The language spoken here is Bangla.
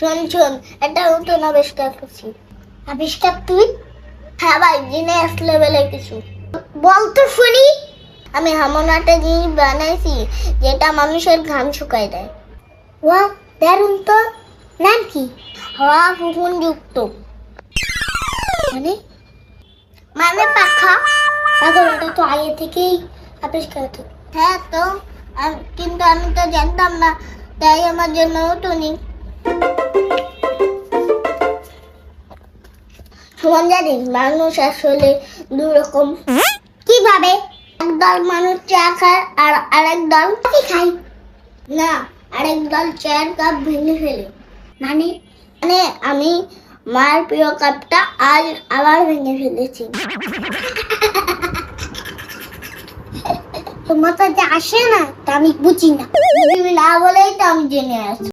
শোন শোন, একটা নতুন আবিষ্কার করছি। আবিষ্কার তুই? হ্যাঁ ভাই জিনিস লেভেলে কিছু। বল শুনি। আমি এমন একটা জিনিস বানাইছি, যেটা মানুষের ঘাম শুকাই দেয়। ওয়া দারুণ তো। নাম কি? হাওয়া ফুফুন যুক্ত। মানে? মানে পাখা। ওটা তো আগে থেকেই আবিষ্কার হতো। হ্যাঁ তো। আম- কিন্তু আমি তো জানতাম না, তাই আমার জন্য নতুনই সমান জানিস মানুষ আসলে দু রকম কীভাবে একদল মানুষ চা খায় আর আরেক দল কফি খায়। না, আরেক দল চায়ের কাপ ভেঙে ফেলে। মানে? মানে আমি, মার প্রিয় কাপটা আজ আবার ভেঙে ফেলেছি। তোমার যা আসে না তা আমি বুঝি না। না বলেই তো আমি জেনে আছি।